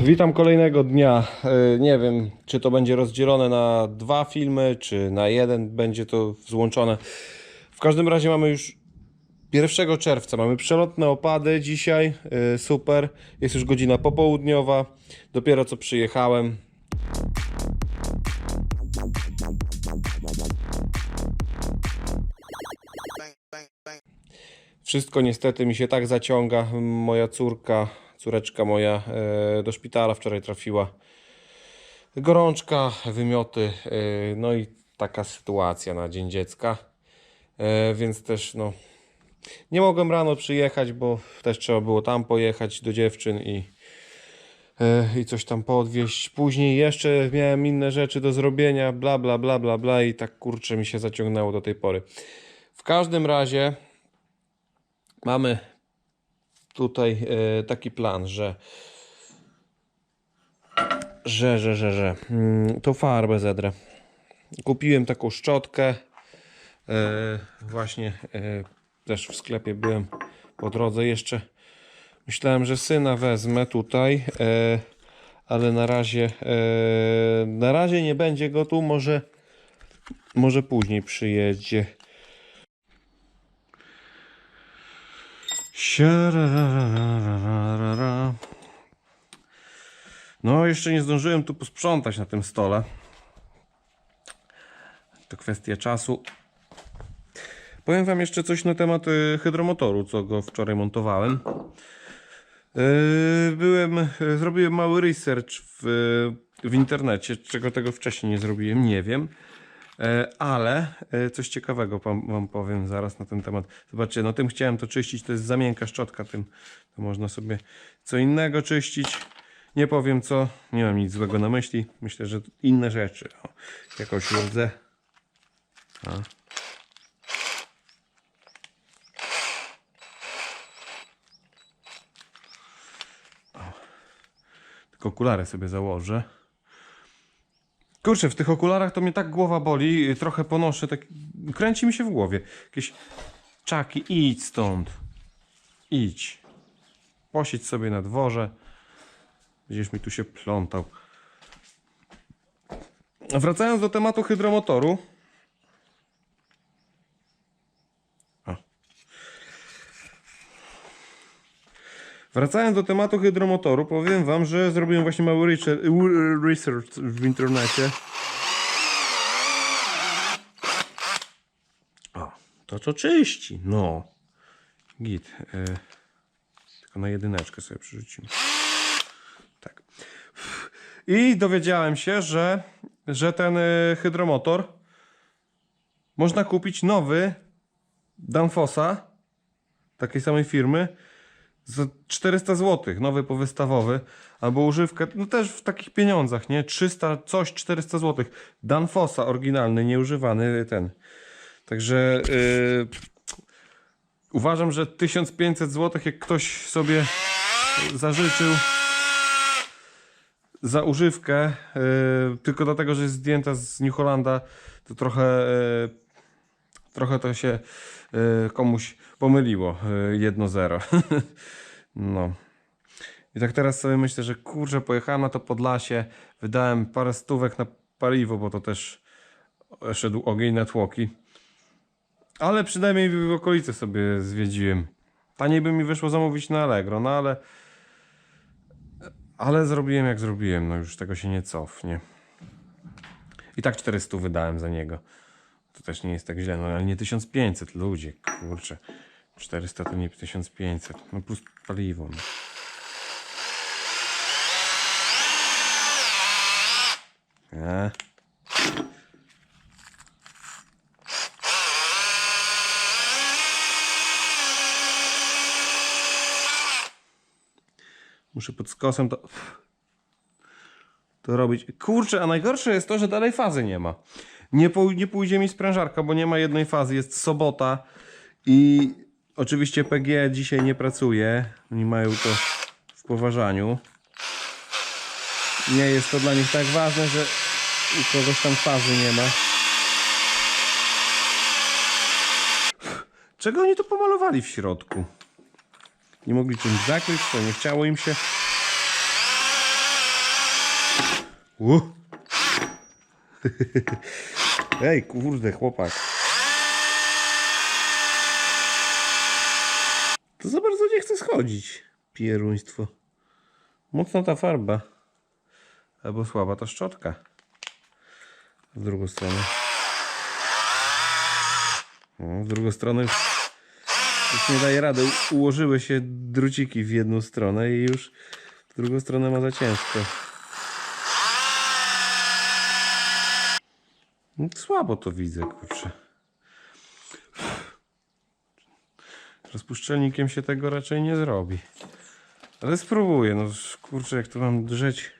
Witam kolejnego dnia. E, Nie wiem, czy to będzie rozdzielone na dwa filmy, czy na jeden będzie to złączone. W każdym razie mamy już 1 czerwca. Mamy przelotne opady dzisiaj. e, Super. Jest już godzina popołudniowa. Dopiero co przyjechałem. Wszystko niestety mi się tak zaciąga. Moja córka, córeczka moja e, do szpitala wczoraj trafiła. Gorączka, wymioty, e, no i taka sytuacja na Dzień Dziecka. E, więc też no nie mogłem rano przyjechać, bo też trzeba było tam pojechać do dziewczyn i, i coś tam podwieźć. Później jeszcze miałem inne rzeczy do zrobienia, bla bla bla bla bla i tak kurczę mi się zaciągnęło do tej pory. W każdym razie mamy tutaj e, taki plan, że że, że, że, że mm, tą farbę zedrę. Kupiłem taką szczotkę. E, właśnie e, też w sklepie byłem po drodze jeszcze. Myślałem, że syna wezmę tutaj, ale na razie na razie nie będzie go tu, może może później przyjedzie. No, jeszcze nie zdążyłem tu posprzątać na tym stole. To kwestia czasu. Powiem Wam jeszcze coś na temat y, hydromotoru, co go wczoraj montowałem. Y, Byłem, y, zrobiłem mały research w, w internecie, czego tego wcześniej nie zrobiłem, nie wiem. E, Ale e, coś ciekawego wam, powiem zaraz na ten temat. Zobaczcie, no tym chciałem to czyścić, to jest zamienka szczotka, tym to można sobie co innego czyścić. Nie powiem co, nie mam nic złego na myśli. Myślę, że inne rzeczy. O, jakąś rdzę. A. O. Tylko okulary sobie założę. Kurczę, w tych okularach to mnie tak głowa boli, trochę ponoszę, tak kręci mi się w głowie. Jakieś czaki, idź stąd. Idź. Posiedź sobie na dworze. Będziesz mi tu się plątał. Wracając do tematu hydromotoru. Wracając do tematu hydromotoru, powiem wam, że zrobiłem właśnie mały research- w internecie. O, to co czyści, no. Git. E, tylko na jedyneczkę sobie przerzucimy. Tak. I dowiedziałem się, że, że ten e, hydromotor można kupić nowy Danfossa takiej samej firmy za 400 zł, nowy powystawowy, albo używkę, no też w takich pieniądzach, nie? 300, coś, 400 zł. Danfossa oryginalny, nieużywany ten. Także yy, uważam, że 1500 zł, jak ktoś sobie zażyczył za używkę, yy, tylko dlatego, że jest zdjęta z New Hollanda, to trochę, yy, trochę to się komuś pomyliło. Yy, 1-0. no. I tak teraz sobie myślę, że kurczę, pojechałem na to Podlasie, wydałem parę stówek na paliwo, bo to też szedł ogień na tłoki. Ale przynajmniej w okolicy sobie zwiedziłem. Taniej by mi wyszło zamówić na Allegro, no ale ale zrobiłem jak zrobiłem, no już tego się nie cofnie. I tak 400 wydałem za niego. To też nie jest tak źle, no ale nie 1500 ludzie, kurczę. 400 to nie 1500, no plus paliwo. No. E. Muszę pod skosem to, to robić. Kurczę, a najgorsze jest to, że dalej fazy nie ma. Nie, pój- nie pójdzie mi sprężarka, bo nie ma jednej fazy. Jest sobota i oczywiście PG dzisiaj nie pracuje. Oni mają to w poważaniu. Nie jest to dla nich tak ważne, że u kogoś tam fazy nie ma. Czego oni to pomalowali w środku? Nie mogli czymś zakryć, to nie chciało im się. U. Ej, kurde, chłopak. To za bardzo nie chce schodzić. Pieruństwo. Mocna ta farba. Albo słaba ta szczotka. W drugą stronę. No, w drugą stronę już, już nie daje rady. Ułożyły się druciki w jedną stronę i już w drugą stronę ma za ciężko. Słabo to widzę, kurczę. Rozpuszczalnikiem się tego raczej nie zrobi. Ale spróbuję, no kurczę, jak to mam drzeć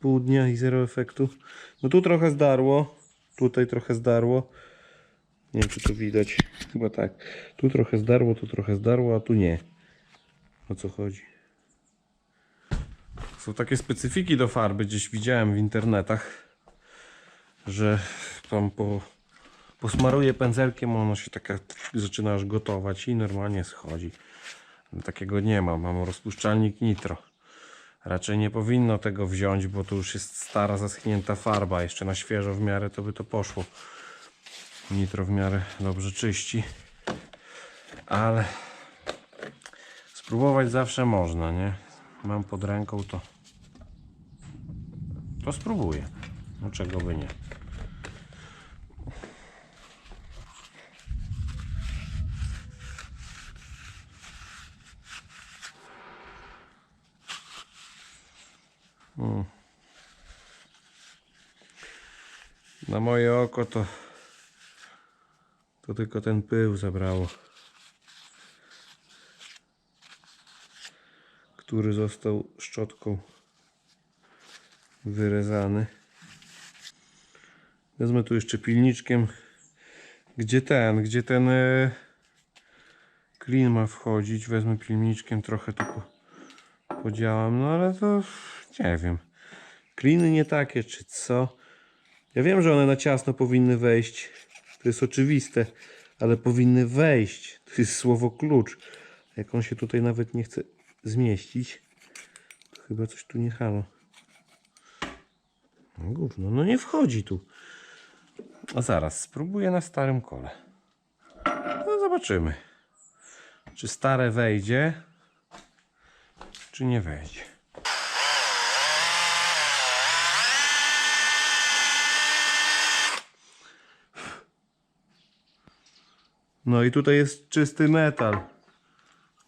pół dnia i zero efektu. No tu trochę zdarło, tutaj trochę zdarło. Nie wiem, czy to widać. Chyba tak. Tu trochę zdarło, tu trochę zdarło, a tu nie. O co chodzi? Są takie specyfiki do farby, gdzieś widziałem w internetach, że tam po, posmaruję pędzelkiem, ono się taka zaczyna aż gotować i normalnie schodzi. Takiego nie ma, mam rozpuszczalnik nitro. Raczej nie powinno tego wziąć, bo to już jest stara, zaschnięta farba. Jeszcze na świeżo w miarę to by to poszło. Nitro w miarę dobrze czyści. Ale spróbować zawsze można, nie? Mam pod ręką to. To spróbuję. No czego by nie. Na moje oko to to tylko ten pył zabrało. Który został szczotką wyrezany. Wezmę tu jeszcze pilniczkiem. Gdzie ten, gdzie ten e, klin ma wchodzić? Wezmę pilniczkiem, trochę tu po, podziałam, no ale to nie wiem. Kliny nie takie, czy co? Ja wiem, że one na ciasno powinny wejść. To jest oczywiste, ale powinny wejść. To jest słowo klucz. Jak on się tutaj nawet nie chce zmieścić, to chyba coś tu nie halo. No gówno, no nie wchodzi tu. Zaraz, spróbuję na starym kole. No zobaczymy. Czy stare wejdzie, czy nie wejdzie. No i tutaj jest czysty metal.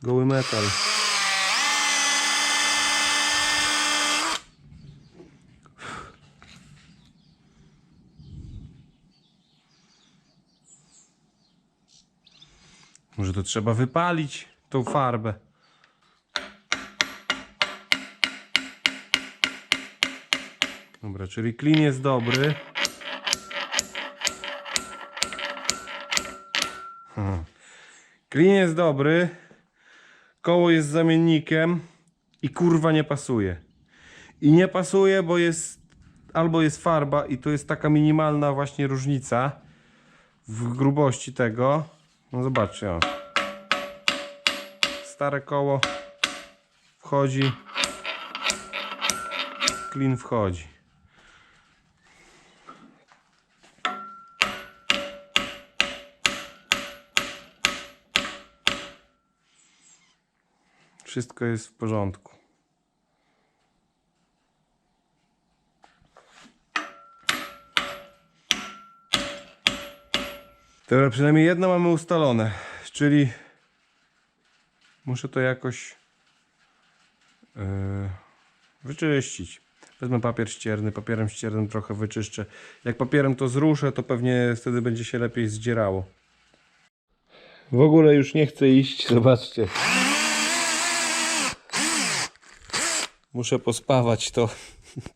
Goły metal. Może to trzeba wypalić tą farbę. Dobra, czyli klin jest dobry. Klin jest dobry. Koło jest zamiennikiem i kurwa nie pasuje. I nie pasuje, bo jest albo jest farba i to jest taka minimalna właśnie różnica w grubości tego. No zobaczcie, o. Stare koło wchodzi. Klin wchodzi. Wszystko jest w porządku. Dobra, przynajmniej jedno mamy ustalone, czyli muszę to jakoś yy, wyczyścić. Wezmę papier ścierny, papierem ściernym trochę wyczyszczę. Jak papierem to zruszę, to pewnie wtedy będzie się lepiej zdzierało. W ogóle już nie chcę iść, zobaczcie. Muszę pospawać to.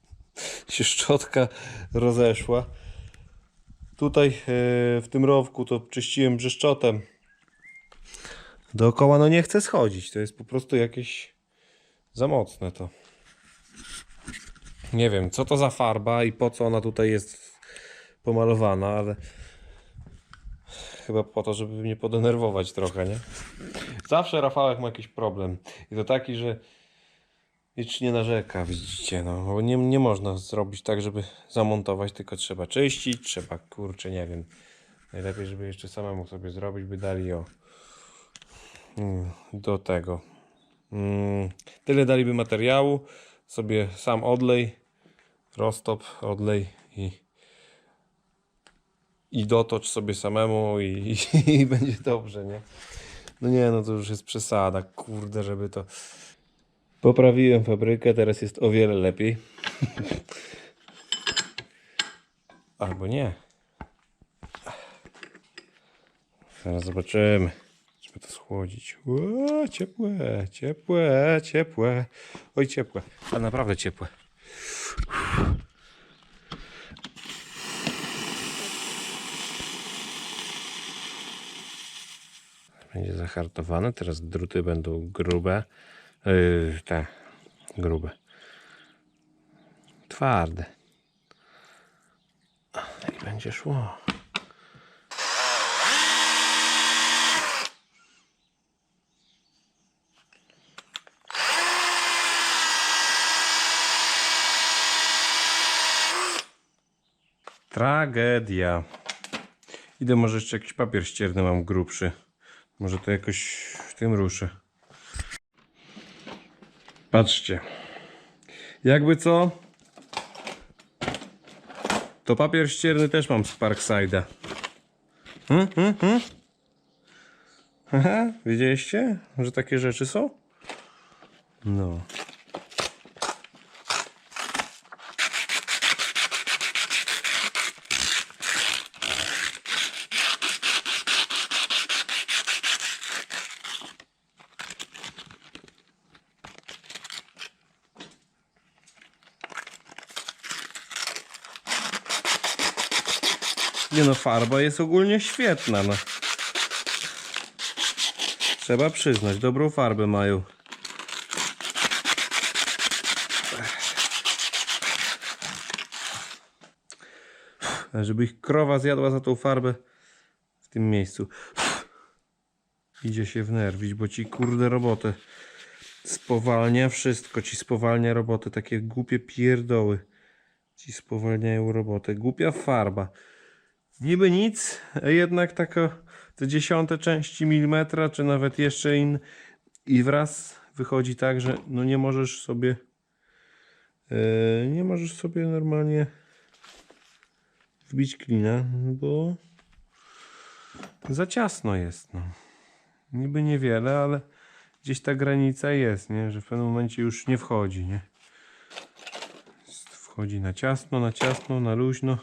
się szczotka rozeszła. Tutaj e, w tym rowku to czyściłem brzeszczotem. Dookoła no nie chce schodzić. To jest po prostu jakieś za mocne to. Nie wiem, co to za farba i po co ona tutaj jest pomalowana, ale chyba po to, żeby mnie podenerwować trochę, nie? Zawsze Rafałek ma jakiś problem. I to taki, że Nic nie narzeka, widzicie, no. Bo nie, nie można zrobić tak, żeby zamontować, tylko trzeba czyścić, trzeba, kurczę, nie wiem. Najlepiej, żeby jeszcze samemu sobie zrobić, by dali o mm, do tego. Mm, tyle daliby materiału, sobie sam odlej, roztop, odlej i i dotocz sobie samemu i, i, i będzie dobrze, nie? No nie, no to już jest przesada, kurde, żeby to... Poprawiłem fabrykę, teraz jest o wiele lepiej. Albo nie. Zaraz zobaczymy. Trzeba to schłodzić. O, ciepłe, ciepłe, ciepłe. Oj, ciepłe. A naprawdę ciepłe. Będzie zahartowane. Teraz druty będą grube. Yy, te grube. Twarde. I będzie szło. Tragedia. Idę może jeszcze jakiś papier ścierny mam grubszy. Może to jakoś w tym ruszy. Patrzcie. Jakby co? To papier ścierny też mam z Parkside'a. Hmm, hmm, hmm? Aha, widzieliście, że takie rzeczy są? No. Nie no, farba jest ogólnie świetna, no. Trzeba przyznać, dobrą farbę mają. Żeby ich krowa zjadła za tą farbę w tym miejscu. Idzie się wnerwić, bo ci kurde robotę spowalnia wszystko, ci spowalnia robotę, takie głupie pierdoły. Ci spowalniają robotę. Głupia farba. Niby nic, jednak taka te dziesiąte części milimetra, czy nawet jeszcze in i wraz wychodzi tak, że no nie możesz sobie e, nie możesz sobie normalnie wbić klina, bo za ciasno jest. No. Niby niewiele, ale gdzieś ta granica jest, nie? że w pewnym momencie już nie wchodzi. Nie? Wchodzi na ciasno, na ciasno, na luźno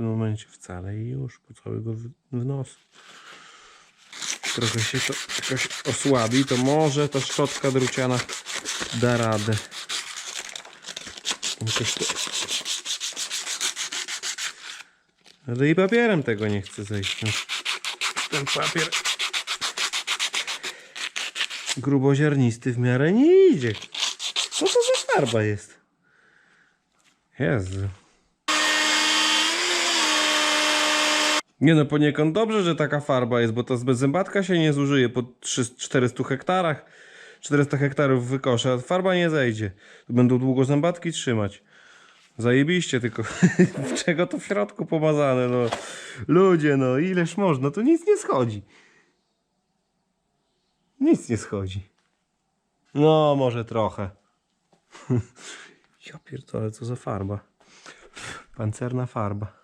pewnym momencie wcale i już po w, w nos. Trochę się to jakoś osłabi, to może ta szczotka druciana da radę. Jakoś to... Ale i papierem tego nie chce zejść. No. Ten papier gruboziarnisty w miarę nie idzie. Co to za farba jest? Jezu. Nie no, poniekąd dobrze, że taka farba jest, bo z zębatka się nie zużyje po 300 400 hektarach. 400 hektarów wykosza, farba nie zejdzie. Będą długo zębatki trzymać. Zajebiście, tylko czego to w środku pomazane, no. Ludzie, no, ileż można, to nic nie schodzi. Nic nie schodzi. No, może trochę. ja pierdolę, co za farba. Pancerna farba.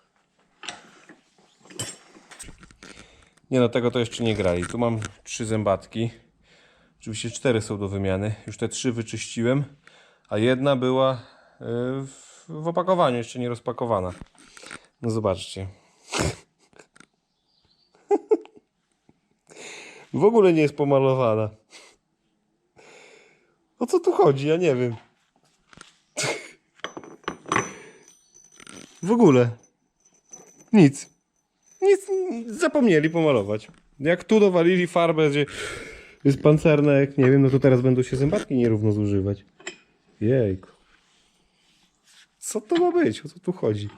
Nie no, tego to jeszcze nie grali. Tu mam trzy zębatki. Oczywiście cztery są do wymiany. Już te trzy wyczyściłem, a jedna była w, w opakowaniu, jeszcze nie rozpakowana. No zobaczcie. W ogóle nie jest pomalowana. O co tu chodzi? Ja nie wiem. W ogóle. Nic. Nic, zapomnieli pomalować. Jak tu dowalili farbę, gdzie jest pancerna, jak nie wiem, no to teraz będą się zębatki nierówno zużywać. Jejku. Co to ma być? O co tu chodzi?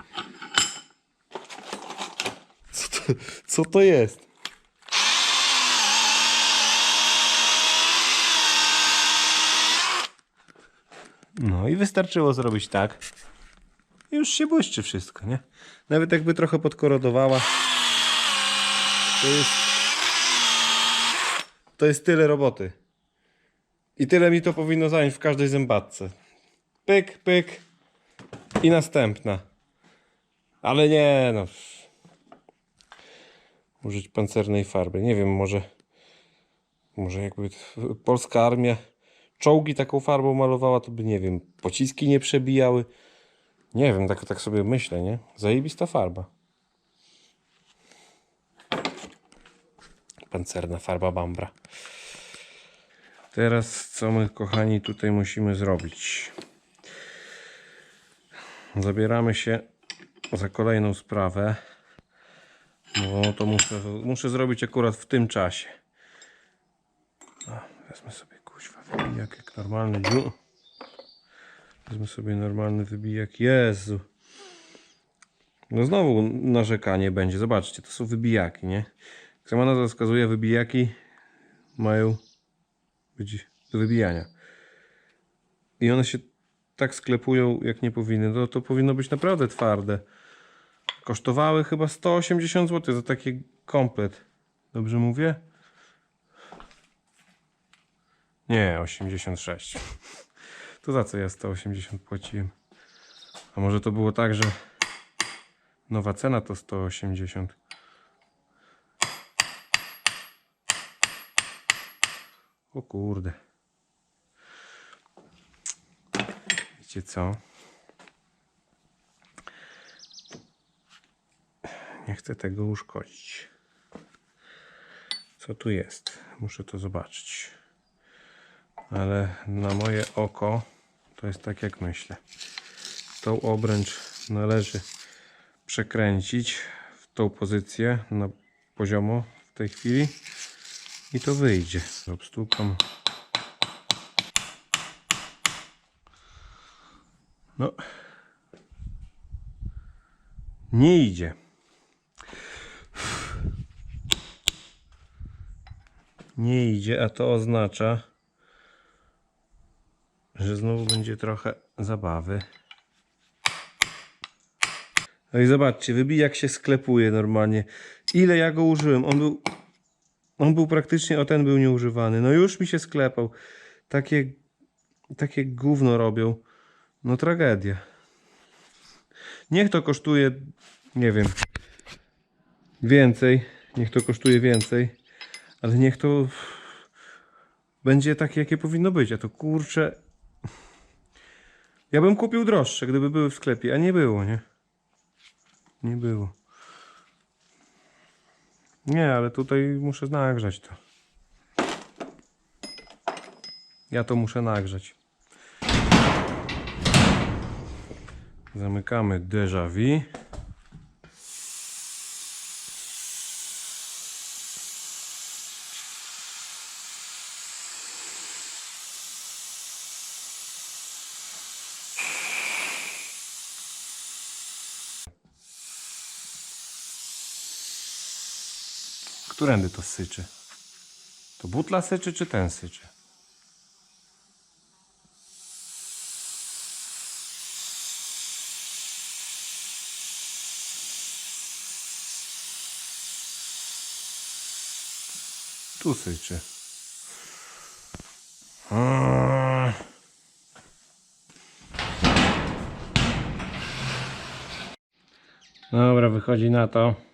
Co to, co to jest? No i wystarczyło zrobić tak. Już się błyszczy wszystko, nie? Nawet jakby trochę podkorodowała. To jest... To jest tyle roboty. I tyle mi to powinno zająć w każdej zębatce. Pyk, pyk i następna. Ale nie no. Użyć pancernej farby. Nie wiem, może może jakby polska armia czołgi taką farbą malowała, to by nie wiem, pociski nie przebijały. Nie wiem, tak, tak sobie myślę, nie? Zajebista farba. Pancerna farba Bambra. Teraz co my, kochani, tutaj musimy zrobić? Zabieramy się za kolejną sprawę. Bo to muszę, muszę zrobić akurat w tym czasie. O, wezmę sobie kuźwa wybijak jak normalny dziu. Wezmę sobie normalny wybijak. Jezu. No znowu narzekanie będzie. Zobaczcie, to są wybijaki, nie? Sama nazwa wskazuje, wybijaki mają być do wybijania. I one się tak sklepują, jak nie powinny. To, to powinno być naprawdę twarde. Kosztowały chyba 180 zł za taki komplet. Dobrze mówię? Nie, 86. To za co ja 180 płaciłem? A może to było tak, że nowa cena to 180? O kurde. Wiecie co? Nie chcę tego uszkodzić. Co tu jest? Muszę to zobaczyć. Ale na moje oko to jest tak jak myślę. Tą obręcz należy przekręcić w tą pozycję na poziomo w tej chwili i to wyjdzie. Obstukam. No. Nie idzie. Nie idzie, a to oznacza, że znowu będzie trochę zabawy. No i zobaczcie, wybijak się sklepuje normalnie. Ile ja go użyłem? On był, on był praktycznie, o ten był nieużywany. No już mi się sklepał. Takie, takie gówno robią. No tragedia. Niech to kosztuje, nie wiem, więcej. Niech to kosztuje więcej. Ale niech to będzie takie, jakie powinno być. A to kurczę. Ja bym kupił droższe, gdyby były w sklepie, a nie było, nie? Nie było. Nie, ale tutaj muszę nagrzać to. Ja to muszę nagrzać. Zamykamy déjà vu. Którędy to syczy? To butla syczy, czy ten syczy? Tu syczy. Eee. Dobra, wychodzi na to,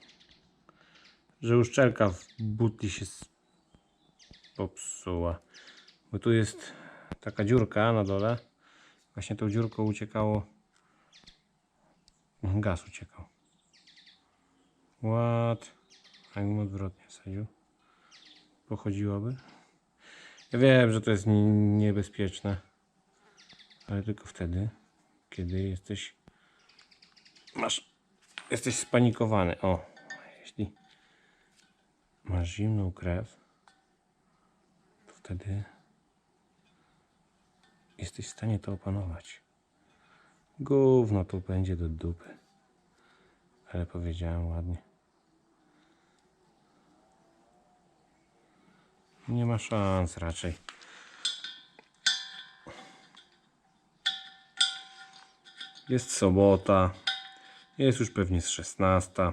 że uszczelka w butli się popsuła. Bo tu jest taka dziurka na dole. Właśnie tą dziurką uciekało. Gaz uciekał. A jakbym odwrotnie wsadził. Pochodziłoby. Ja wiem, że to jest nie- niebezpieczne. Ale tylko wtedy, kiedy jesteś. Masz. Jesteś spanikowany. O. Masz zimną krew, to wtedy jesteś w stanie to opanować. Gówno tu będzie do dupy. Ale powiedziałem ładnie. Nie ma szans raczej. Jest sobota. Jest już pewnie z 16.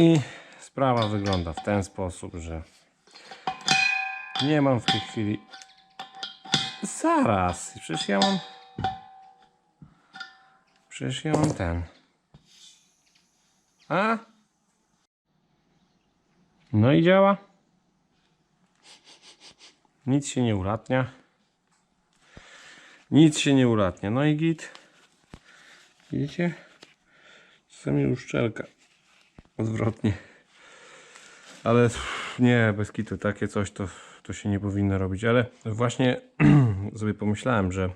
I sprawa wygląda w ten sposób, że nie mam w tej chwili. Zaraz, przecież ja mam. Przecież ja mam ten. A? No i działa. Nic się nie ulatnia. Nic się nie ulatnia. No i git. Widzicie? Czasami uszczelka. Odwrotnie. Ale nie, bez kitu. Takie coś to, to się nie powinno robić. Ale właśnie sobie pomyślałem, że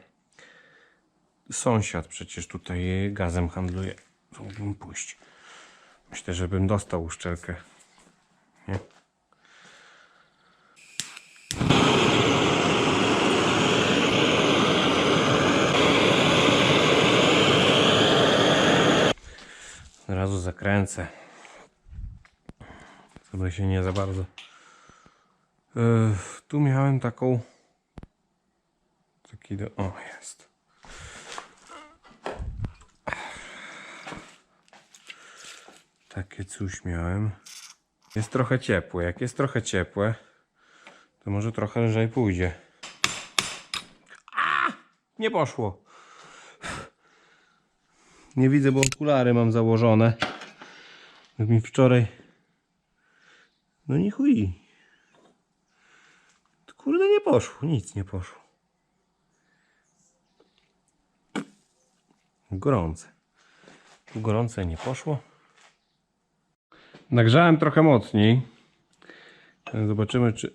sąsiad przecież tutaj gazem handluje. Mógłbym pójść. Myślę, że bym dostał uszczelkę. Nie? Od razu zakręcę. Żeby się nie za bardzo. Yy, tu miałem taką. Taki do. O, jest. Takie coś miałem. Jest trochę ciepłe. Jak jest trochę ciepłe, to może trochę lżej pójdzie. A! Nie poszło. Nie widzę, bo okulary mam założone. Jak mi wczoraj. No nie chuj. Kurde, nie poszło. Nic nie poszło. Gorące. Gorące nie poszło. Nagrzałem trochę mocniej. Zobaczymy, czy,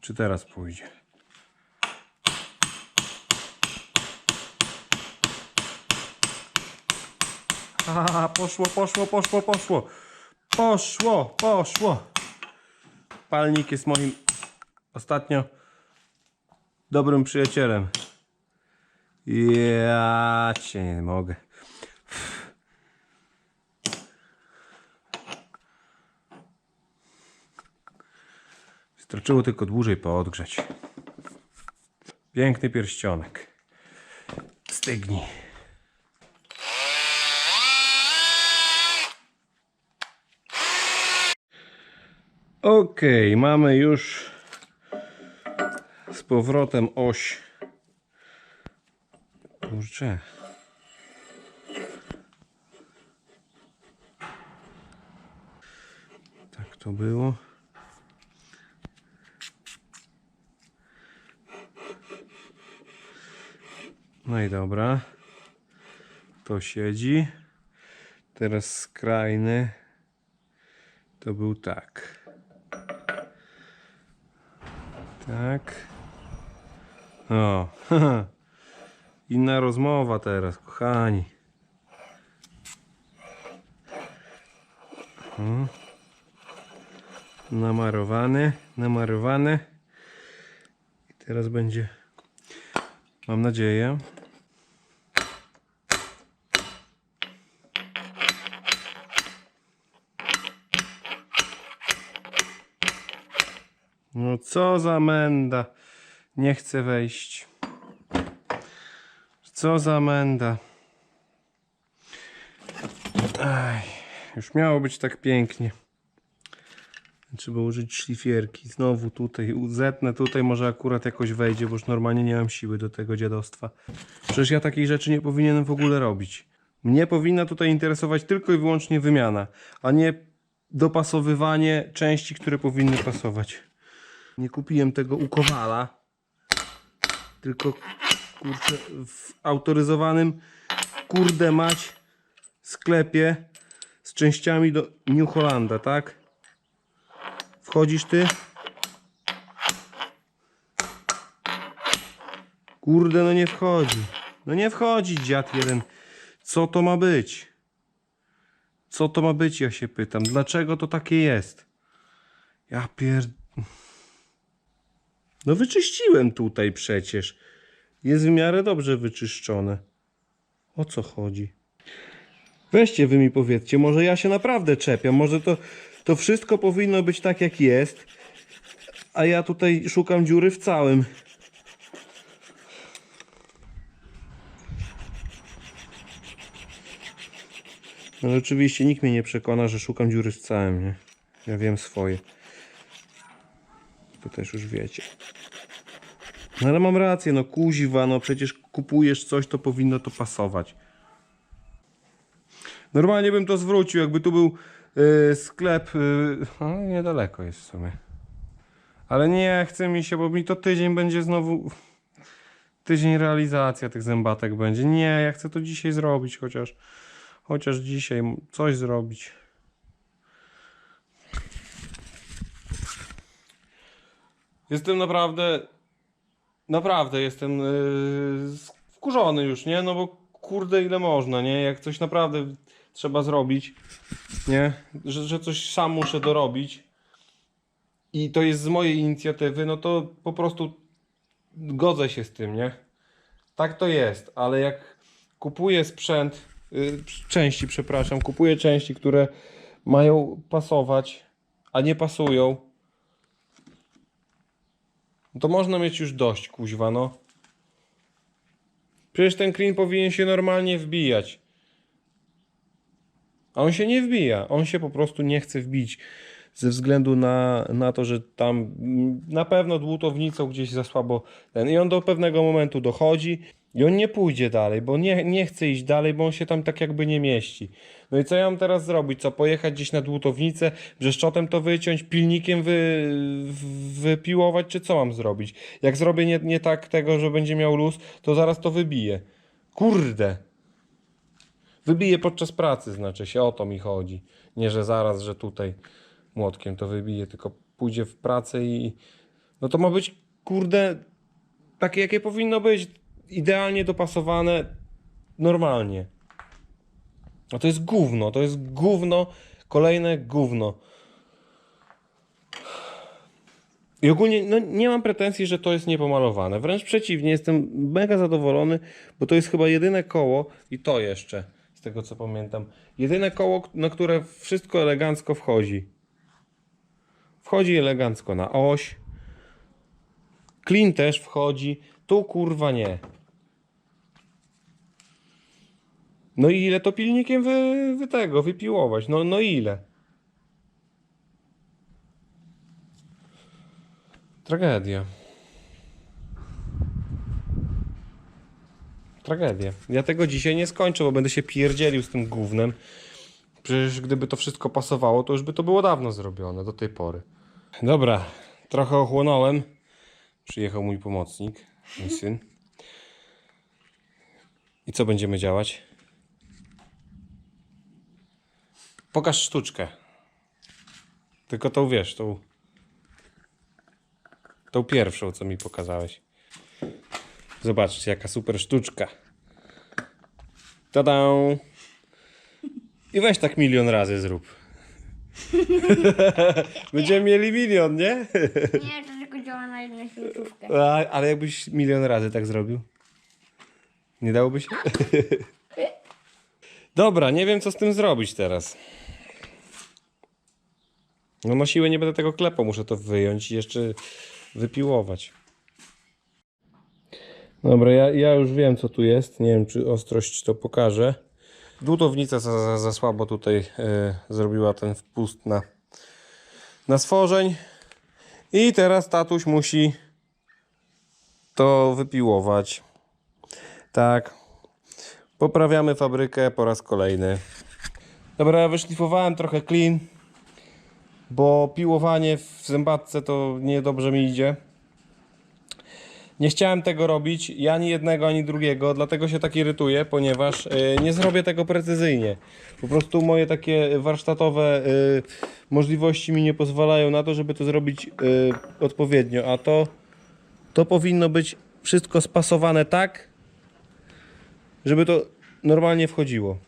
czy teraz pójdzie. A, poszło, poszło, poszło, poszło. Poszło, poszło. Palnik jest moim ostatnio dobrym przyjacielem. Ja cię nie mogę. Wystarczyło tylko dłużej poodgrzać. Piękny pierścionek. Stygnij. Ok, mamy już z powrotem oś. Kurczę. Tak to było. No i dobra. To siedzi. Teraz skrajny. To był tak. Tak. O. Inna rozmowa teraz, kochani. O. Namarowany, namarowany. I teraz będzie, mam nadzieję, Co za menda. Nie chcę wejść. Co za menda. Aj, już miało być tak pięknie. Trzeba użyć szlifierki. Znowu tutaj, zetnę tutaj, może akurat jakoś wejdzie, bo już normalnie nie mam siły do tego dziadostwa. Przecież ja takich rzeczy nie powinienem w ogóle robić. Mnie powinna tutaj interesować tylko i wyłącznie wymiana, a nie dopasowywanie części, które powinny pasować. Nie kupiłem tego u Kowala, tylko kurczę, w autoryzowanym kurde mać sklepie z częściami do New Hollanda, tak? Wchodzisz ty? Kurde, no nie wchodzi. No nie wchodzi dziad jeden. Co to ma być? Co to ma być, ja się pytam. Dlaczego to takie jest? Ja pier... No wyczyściłem tutaj przecież. Jest w miarę dobrze wyczyszczone. O co chodzi? Weźcie wy mi powiedzcie, może ja się naprawdę czepiam, może to, to wszystko powinno być tak jak jest, a ja tutaj szukam dziury w całym. No oczywiście nikt mnie nie przekona, że szukam dziury w całym, nie? Ja wiem swoje. To też już wiecie. No ale mam rację, no kuziwa, no przecież kupujesz coś, to powinno to pasować. Normalnie bym to zwrócił, jakby tu był y, sklep, y, no niedaleko jest w sumie. Ale nie chce mi się, bo mi to tydzień będzie znowu, tydzień realizacja tych zębatek będzie. Nie, ja chcę to dzisiaj zrobić, chociaż, chociaż dzisiaj coś zrobić. Jestem naprawdę, naprawdę jestem yy, wkurzony już, nie? No bo kurde ile można, nie? Jak coś naprawdę trzeba zrobić, nie? Że, że coś sam muszę dorobić i to jest z mojej inicjatywy, no to po prostu godzę się z tym, nie? Tak to jest, ale jak kupuję sprzęt, yy, części, przepraszam, kupuję części, które mają pasować, a nie pasują, no to można mieć już dość, kuźwa, no. Przecież ten clean powinien się normalnie wbijać. A on się nie wbija. On się po prostu nie chce wbić. Ze względu na, na to, że tam na pewno dłutownicą gdzieś za słabo ten. I on do pewnego momentu dochodzi i on nie pójdzie dalej, bo nie, nie chce iść dalej, bo on się tam tak jakby nie mieści. No i co ja mam teraz zrobić? Co, pojechać gdzieś na dłutownicę, brzeszczotem to wyciąć, pilnikiem wy, wypiłować, czy co mam zrobić? Jak zrobię nie, nie tak tego, że będzie miał luz, to zaraz to wybiję. Kurde! Wybiję podczas pracy, znaczy się, o to mi chodzi. Nie, że zaraz, że tutaj młotkiem to wybije, tylko pójdzie w pracę i... No to ma być, kurde, takie jakie powinno być. Idealnie dopasowane, normalnie. A to jest gówno, to jest gówno, kolejne gówno. I ogólnie no, nie mam pretensji, że to jest niepomalowane. Wręcz przeciwnie, jestem mega zadowolony, bo to jest chyba jedyne koło i to jeszcze, z tego co pamiętam, jedyne koło, na które wszystko elegancko wchodzi. Wchodzi elegancko na oś. Klin też wchodzi. Tu kurwa nie. No i ile to pilnikiem wy, wy tego wypiłować? No, no ile? Tragedia. Tragedia. Ja tego dzisiaj nie skończę, bo będę się pierdzielił z tym gównem. Przecież gdyby to wszystko pasowało, to już by to było dawno zrobione, do tej pory. Dobra, trochę ochłonąłem. Przyjechał mój pomocnik, mój syn. I co będziemy działać? Pokaż sztuczkę. Tylko tą wiesz, tą. Tą pierwszą, co mi pokazałeś. Zobaczcie, jaka super sztuczka. Tada! I weź tak milion razy zrób. Będziemy mieli milion, nie? Nie, to tylko działa na jedną siłeczówkę. A, ale jakbyś milion razy tak zrobił? Nie dałoby się? Dobra, nie wiem co z tym zrobić teraz. No na siłę nie będę tego klepał, muszę to wyjąć i jeszcze wypiłować. Dobra, ja, ja już wiem co tu jest. Nie wiem czy ostrość to pokaże. Dłutownica za, za, za słabo tutaj e, zrobiła ten wpust na, na stworzeń. I teraz tatuś musi to wypiłować. Tak. Poprawiamy fabrykę po raz kolejny. Dobra, wyszlifowałem trochę clean, bo piłowanie w zębatce to niedobrze mi idzie. Nie chciałem tego robić, ja ani jednego, ani drugiego, dlatego się tak irytuję, ponieważ y, nie zrobię tego precyzyjnie. Po prostu moje takie warsztatowe y, możliwości mi nie pozwalają na to, żeby to zrobić y, odpowiednio, a to, to powinno być wszystko spasowane tak, żeby to normalnie wchodziło.